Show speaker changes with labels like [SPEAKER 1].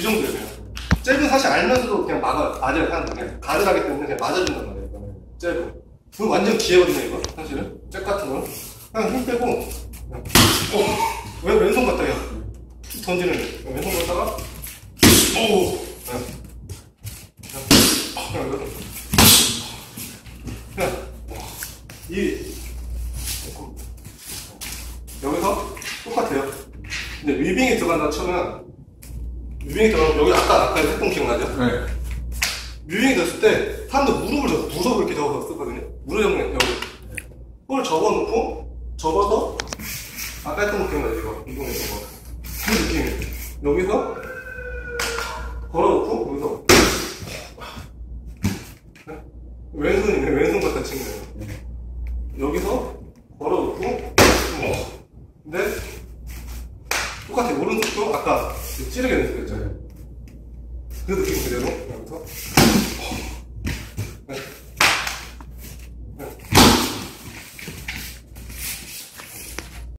[SPEAKER 1] 이 정도예요. 잽은 사실 알면서도 그냥 막아, 맞아요. 사람들 그냥 가드하기 때문에 그냥 맞아준단 말이에요. 이거는. 잽은. 그거 완전 기회거든요, 이거. 사실은. 잽 같은 거는. 그냥 힘 빼고, 그냥. 어, 왜 왼손 갖다 툭 던지는 거예요. 왼손 갖다가, 오! 그냥, 이, 여기서 똑같아요. 근데 위빙이 들어간다 치면, 위빙이 들어가면 여기 아까 아까 했던 기억나죠?
[SPEAKER 2] 네.
[SPEAKER 1] 뮤빙이 됐을 때 사람들 무릎을 접어 무릎을 이렇게 접어서 쓰거든요. 무릎 접는 여기. 그걸 접어놓고 접어서 아까 했던 거 기억나죠? 이거? 운동했던 거 그 느낌이에요. 여기서 걸어놓고 여기서 왼손이네. 왼손 치는 거예요. 여기서 걸어놓고 어. 근데 똑같아요. 오른쪽도 아까 찌르게 연습했잖아요. 그 느낌 그대로, 그부터